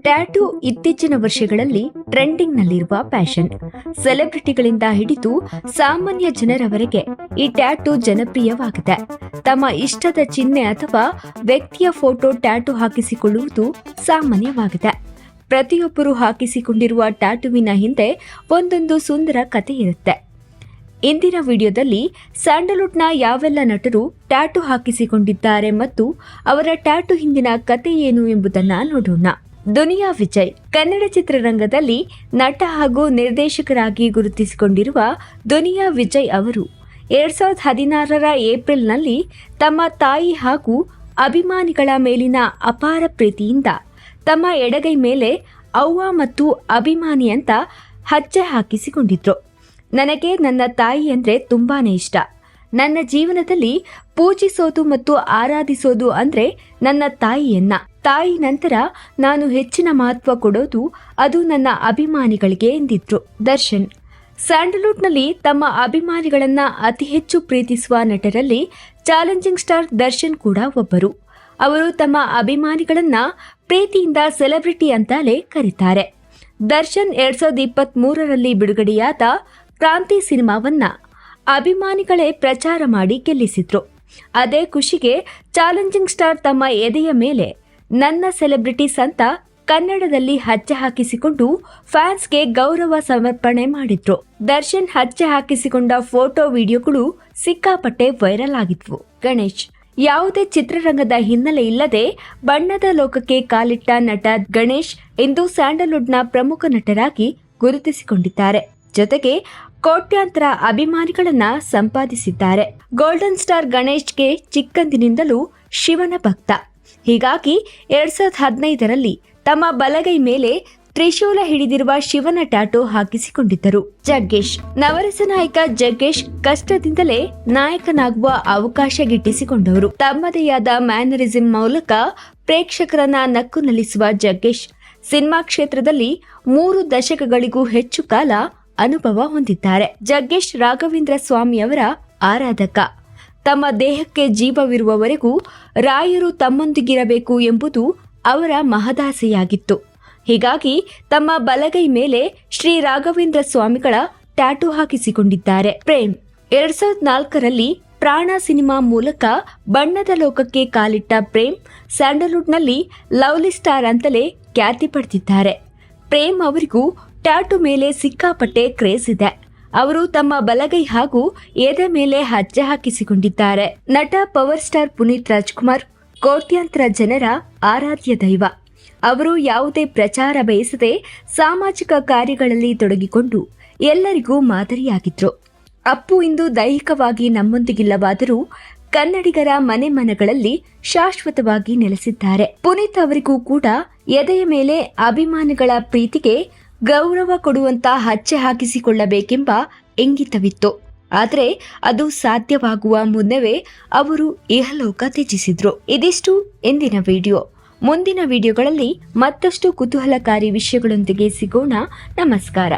Tattoo ಇತ್ತೀಚಿನ ವರ್ಷಗಳಲ್ಲಿ ಟ್ರೆಂಡಿಂಗ್ನಲ್ಲಿರುವ fashion. ಸೆಲೆಬ್ರಿಟಿಗಳಿಂದ ಹಿಡಿದು ಸಾಮಾನ್ಯ ಜನರವರೆಗೆ ಈ ಟ್ಯಾಟೂ ಜನಪ್ರಿಯವಾಗಿದೆ. ತಮ್ಮ ಇಷ್ಟದ ಚಿಹ್ನೆ ಅಥವಾ ವ್ಯಕ್ತಿಯ ಫೋಟೋ ಟ್ಯಾಟೂ ಹಾಕಿಸಿಕೊಳ್ಳುವುದು ಸಾಮಾನ್ಯವಾಗಿದೆ. ಪ್ರತಿಯೊಬ್ಬರು ಹಾಕಿಸಿಕೊಂಡಿರುವ ಟ್ಯಾಟುವಿನ ಹಿಂದೆ ಒಂದೊಂದು ಸುಂದರ ಕಥೆ ಇರುತ್ತೆ. ಇಂದಿನ ವಿಡಿಯೋದಲ್ಲಿ ಸ್ಯಾಂಡಲ್ವುಡ್ನ ಯಾವೆಲ್ಲ ನಟರು ಟ್ಯಾಟು ಹಾಕಿಸಿಕೊಂಡಿದ್ದಾರೆ ಮತ್ತು ಅವರ ಟ್ಯಾಟು ಹಿಂದಿನ ಕಥೆ ಏನು ಎಂಬುದನ್ನು ನೋಡೋಣ. ದುನಿಯಾ ವಿಜಯ್. ಕನ್ನಡ ಚಿತ್ರರಂಗದಲ್ಲಿ ನಟ ಹಾಗೂ ನಿರ್ದೇಶಕರಾಗಿ ಗುರುತಿಸಿಕೊಂಡಿರುವ ದುನಿಯಾ ವಿಜಯ್ ಅವರು ಎರಡ್ ಸಾವಿರದ ಹದಿನಾರರ ಏಪ್ರಿಲ್ನಲ್ಲಿ ತಮ್ಮ ತಾಯಿ ಹಾಗೂ ಅಭಿಮಾನಿಗಳ ಮೇಲಿನ ಅಪಾರ ಪ್ರೀತಿಯಿಂದ ತಮ್ಮ ಎಡಗೈ ಮೇಲೆ ಅವ್ವ ಮತ್ತು ಅಭಿಮಾನಿ ಅಂತ ಹಚ್ಚೆ ಹಾಕಿಸಿಕೊಂಡಿದ್ರು. ನನಗೆ ನನ್ನ ತಾಯಿ ಅಂದರೆ ತುಂಬಾ ಇಷ್ಟ. ನನ್ನ ಜೀವನದಲ್ಲಿ ಪೂಜಿಸೋದು ಮತ್ತು ಆರಾಧಿಸೋದು ಅಂದ್ರೆ ನನ್ನ ತಾಯಿಯನ್ನ. ತಾಯಿ ನಂತರ ನಾನು ಹೆಚ್ಚಿನ ಮಹತ್ವ ಕೊಡೋದು ಅದು ನನ್ನ ಅಭಿಮಾನಿಗಳಿಗೆ ಎಂದಿದ್ರು. ದರ್ಶನ್. ಸ್ಯಾಂಡಲ್ವುಡ್ನಲ್ಲಿ ತಮ್ಮ ಅಭಿಮಾನಿಗಳನ್ನ ಅತಿ ಹೆಚ್ಚು ಪ್ರೀತಿಸುವ ನಟರಲ್ಲಿ ಚಾಲೆಂಜಿಂಗ್ ಸ್ಟಾರ್ ದರ್ಶನ್ ಕೂಡ ಒಬ್ಬರು. ಅವರು ತಮ್ಮ ಅಭಿಮಾನಿಗಳನ್ನ ಪ್ರೀತಿಯಿಂದ ಸೆಲೆಬ್ರಿಟಿ ಅಂತಲೇ ಕರೀತಾರೆ. ದರ್ಶನ್ ಎರಡ್ ಸಾವಿರದ ಇಪ್ಪತ್ತ್ ಮೂರರಲ್ಲಿ ಬಿಡುಗಡೆಯಾದ ಕ್ರಾಂತಿ ಸಿನಿಮಾವನ್ನ ಅಭಿಮಾನಿಗಳೇ ಪ್ರಚಾರ ಮಾಡಿ ಗೆಲ್ಲಿಸಿದ್ರು. ಅದೇ ಖುಷಿಗೆ ಚಾಲೆಂಜಿಂಗ್ ಸ್ಟಾರ್ ತಮ್ಮ ಎದೆಯ ಮೇಲೆ ನನ್ನ ಸೆಲೆಬ್ರಿಟೀಸ್ ಅಂತ ಕನ್ನಡದಲ್ಲಿ ಹಚ್ಚೆ ಹಾಕಿಸಿಕೊಂಡು ಫ್ಯಾನ್ಸ್ಗೆ ಗೌರವ ಸಮರ್ಪಣೆ ಮಾಡಿದ್ರು. ದರ್ಶನ್ ಹಚ್ಚೆ ಹಾಕಿಸಿಕೊಂಡ ಫೋಟೋ ವಿಡಿಯೋಗಳು ಸಿಕ್ಕಾಪಟ್ಟೆ ವೈರಲ್ ಆಗಿದ್ವು. ಗಣೇಶ್, ಯಾವುದೇ ಚಿತ್ರರಂಗದ ಹಿನ್ನೆಲೆ ಇಲ್ಲದೆ ಬಣ್ಣದ ಲೋಕಕ್ಕೆ ಕಾಲಿಟ್ಟ ನಟ ಗಣೇಶ್ ಇಂದು ಸ್ಯಾಂಡಲ್ವುಡ್ನ ಪ್ರಮುಖ ನಟರಾಗಿ ಗುರುತಿಸಿಕೊಂಡಿದ್ದಾರೆ. ಜೊತೆಗೆ ಕೋಟ್ಯಾಂತರ ಅಭಿಮಾನಿಗಳನ್ನ ಸಂಪಾದಿಸಿದ್ದಾರೆ. ಗೋಲ್ಡನ್ ಸ್ಟಾರ್ ಗಣೇಶ್ಗೆ ಚಿಕ್ಕಂದಿನಿಂದಲೂ ಶಿವನ ಭಕ್ತ. ಹೀಗಾಗಿ ಎರಡ್ ಸಾವಿರದ ಹದಿನೈದರಲ್ಲಿ ತಮ್ಮ ಬಲಗೈ ಮೇಲೆ ತ್ರಿಶೂಲ ಹಿಡಿದಿರುವ ಶಿವನ ಟ್ಯಾಟೋ ಹಾಕಿಸಿಕೊಂಡಿದ್ದರು. ಜಗ್ಗೇಶ್, ನವರಸ ನಾಯಕ ಜಗ್ಗೇಶ್ ಕಷ್ಟದಿಂದಲೇ ನಾಯಕನಾಗುವ ಅವಕಾಶ ಗಿಟ್ಟಿಸಿಕೊಂಡವರು. ತಮ್ಮದೇ ಆದ ಮ್ಯಾನರಿಸಂ ಮೂಲಕ ಪ್ರೇಕ್ಷಕರನ್ನ ನಕ್ಕು ನಲಿಸುವ ಜಗ್ಗೇಶ್, ಸಿನಿಮಾ ಕ್ಷೇತ್ರದಲ್ಲಿ ಮೂರು ದಶಕಗಳಿಗೂ ಹೆಚ್ಚು ಕಾಲ ಅನುಭವ ಹೊಂದಿದ್ದಾರೆ. ಜಗ್ಗೇಶ್ ರಾಘವೇಂದ್ರ ಸ್ವಾಮಿಯವರ ಆರಾಧಕ. ತಮ್ಮ ದೇಹಕ್ಕೆ ಜೀವವಿರುವವರೆಗೂ ರಾಯರು ತಮ್ಮೊಂದಿಗಿರಬೇಕು ಎಂಬುದು ಅವರ ಮಹದಾಸೆಯಾಗಿತ್ತು. ಹೀಗಾಗಿ ತಮ್ಮ ಬಲಗೈ ಮೇಲೆ ಶ್ರೀ ರಾಘವೇಂದ್ರ ಸ್ವಾಮಿಗಳ ಟ್ಯಾಟೂ ಹಾಕಿಸಿಕೊಂಡಿದ್ದಾರೆ. ಪ್ರೇಮ್, ಎರಡ್ ಸಾವಿರದ ನಾಲ್ಕರಲ್ಲಿ ಪ್ರಾಣ ಸಿನಿಮಾ ಮೂಲಕ ಬಣ್ಣದ ಲೋಕಕ್ಕೆ ಕಾಲಿಟ್ಟ ಪ್ರೇಮ್ ಸ್ಯಾಂಡಲ್ವುಡ್ನಲ್ಲಿ ಲವ್ಲಿ ಸ್ಟಾರ್ ಅಂತಲೇ ಖ್ಯಾತಿ ಪಡೆದಿದ್ದಾರೆ. ಪ್ರೇಮ್ ಅವರಿಗೂ ಟ್ಯಾಟು ಮೇಲೆ ಸಿಕ್ಕಾಪಟ್ಟೆ ಕ್ರೇಜ್ ಇದೆ. ಅವರು ತಮ್ಮ ಬಲಗೈ ಹಾಗೂ ಎದೆ ಮೇಲೆ ಹಜ್ಜೆ ಹಾಕಿಸಿಕೊಂಡಿದ್ದಾರೆ. ನಟ, ಪವರ್ ಸ್ಟಾರ್ ಪುನೀತ್ ರಾಜ್ಕುಮಾರ್, ಕೋಟ್ಯಾಂತರ ಜನರ ಆರಾಧ್ಯ ದೈವ. ಅವರು ಯಾವುದೇ ಪ್ರಚಾರ ಬಯಸದೆ ಸಾಮಾಜಿಕ ಕಾರ್ಯಗಳಲ್ಲಿ ತೊಡಗಿಕೊಂಡು ಎಲ್ಲರಿಗೂ ಮಾದರಿಯಾಗಿದ್ರು. ಅಪ್ಪು ಇಂದು ದೈಹಿಕವಾಗಿ ನಮ್ಮೊಂದಿಗಿಲ್ಲವಾದರೂ ಕನ್ನಡಿಗರ ಮನೆ ಮನಗಳಲ್ಲಿ ಶಾಶ್ವತವಾಗಿ ನೆಲೆಸಿದ್ದಾರೆ. ಪುನೀತ್ ಅವರಿಗೂ ಕೂಡ ಎದೆಯ ಮೇಲೆ ಅಭಿಮಾನಿಗಳ ಪ್ರೀತಿಗೆ ಗೌರವ ಕೊಡುವಂತ ಹಚ್ಚೆ ಹಾಕಿಸಿಕೊಳ್ಳಬೇಕೆಂಬ ಇಂಗಿತವಿತ್ತು. ಆದರೆ ಅದು ಸಾಧ್ಯವಾಗುವ ಮುನ್ನವೇ ಅವರು ಇಹಲೋಕ ತ್ಯಜಿಸಿದ್ರು. ಇದಿಷ್ಟು ಇಂದಿನ ವಿಡಿಯೋ. ಮುಂದಿನ ವಿಡಿಯೋಗಳಲ್ಲಿ ಮತ್ತಷ್ಟು ಕುತೂಹಲಕಾರಿ ವಿಷಯಗಳೊಂದಿಗೆ ಸಿಗೋಣ. ನಮಸ್ಕಾರ.